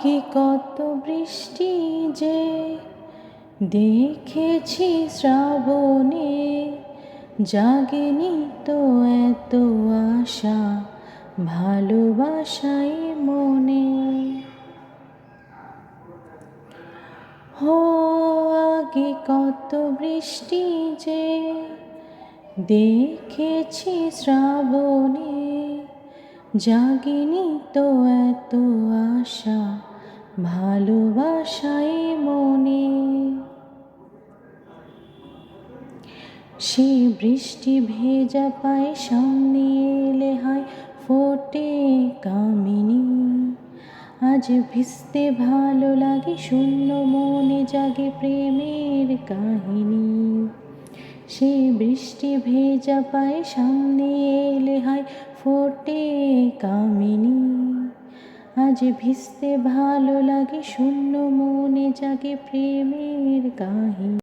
আগে কত বৃষ্টি যে দেখেছি শ্রাবণে, জাগেনি তো এত আশা ভালোবাসাই মনে। হো, আগে কত বৃষ্টি যে দেখেছি শ্রাবণে, জাগিনি তো এত আশা ভালোবাসাই মনে। সে বৃষ্টি ভেজা পায়, সামনে এলে হায় ফোটে কামিনী। আজ ভিজতে ভালো লাগে, শূন্য মনে জাগে প্রেমের কাহিনী। সে বৃষ্টি ভেজা পায়, সামনে এলে হায় ফোটে কামিনী। আজ ভিজতে ভালো লাগে শূন্য মনে জাগে প্রেমের কাহিনী।